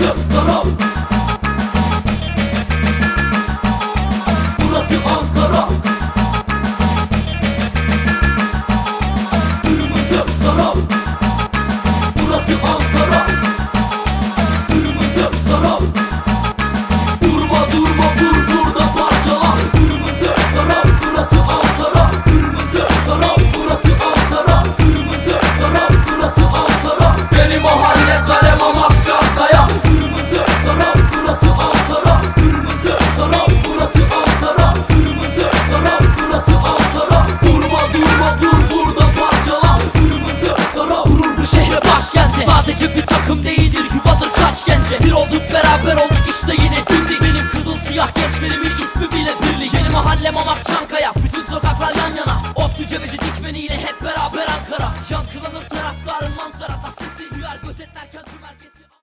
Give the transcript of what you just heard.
Kırmızı kara Burası Ankara Kırmızı takım değildir yuvadır kaç gence. Bir olduk beraber olduk işte yine birlik Benim kızıl siyah gençlerimin ismi bile birlik. Yeni mahallem Mamak Çankaya bütün sokaklar yan yana. Otlu cebeci dikmeniyle hep beraber Ankara. Yankılanır taraftarın manzarada sesi duyar gözetler.